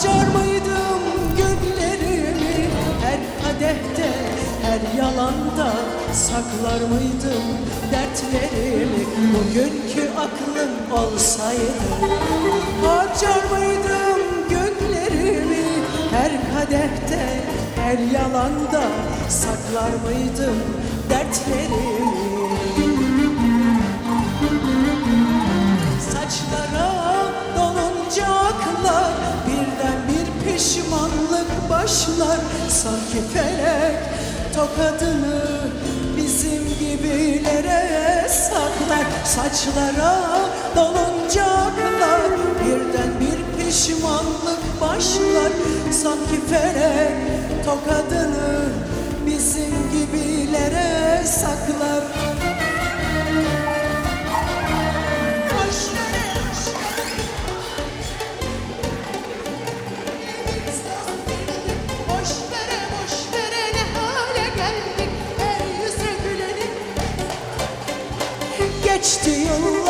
Harcar mıydım güllerimi her kadehte her yalanda saklar mıydım dertlerimi? Bugünkü aklım olsaydı Harcar mıydım günlerimi her kadehte her yalanda saklar mıydım dertlerimi? Bir pişmanlık başlar Sanki felek tokadını bizim gibilere saklar. Saçlara dolunca Birden bir pişmanlık başlar. Sanki felek tokadını bizim gibilere saklar Geçti yıllar bir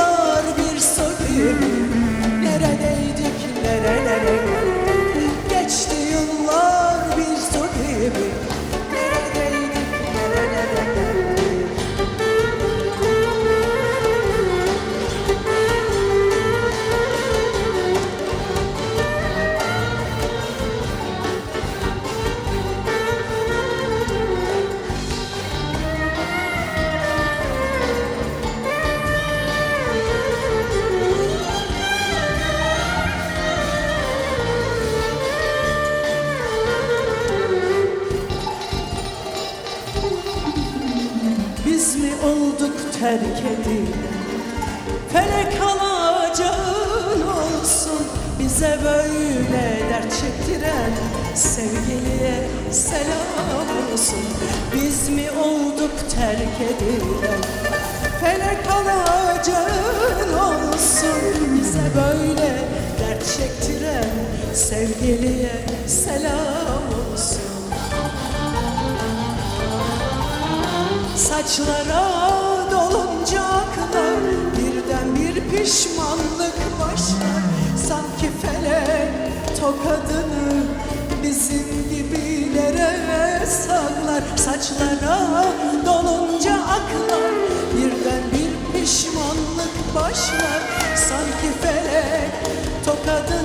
terk edilen Felek alacağın olsun. Bize böyle dert çektiren Sevgiliye selam olsun. Biz mi olduk terk edilen Felek alacağın olsun? Bize böyle dert çektiren Sevgiliye selam olsun. Saçlara dolunca aklar Birden bir pişmanlık başlar. Sanki felek tokadını Bizim gibilere saklar. Saçlara dolunca aklar Birden bir pişmanlık başlar. Sanki felek tokadını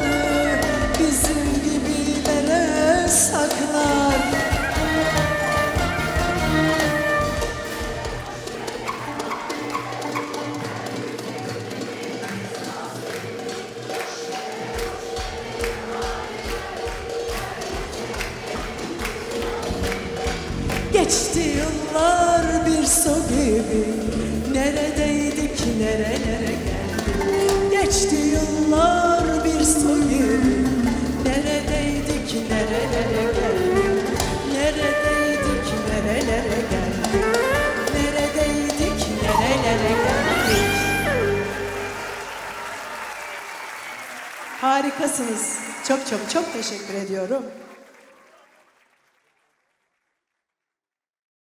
Geçti yıllar bir su gibi Neredeydik nerelere geldik? Geçti yıllar bir su gibi Neredeydik nerelere geldik? Neredeydik nerelere geldik? Neredeydik nerelere geldik? Harikasınız. Çok çok çok teşekkür ediyorum.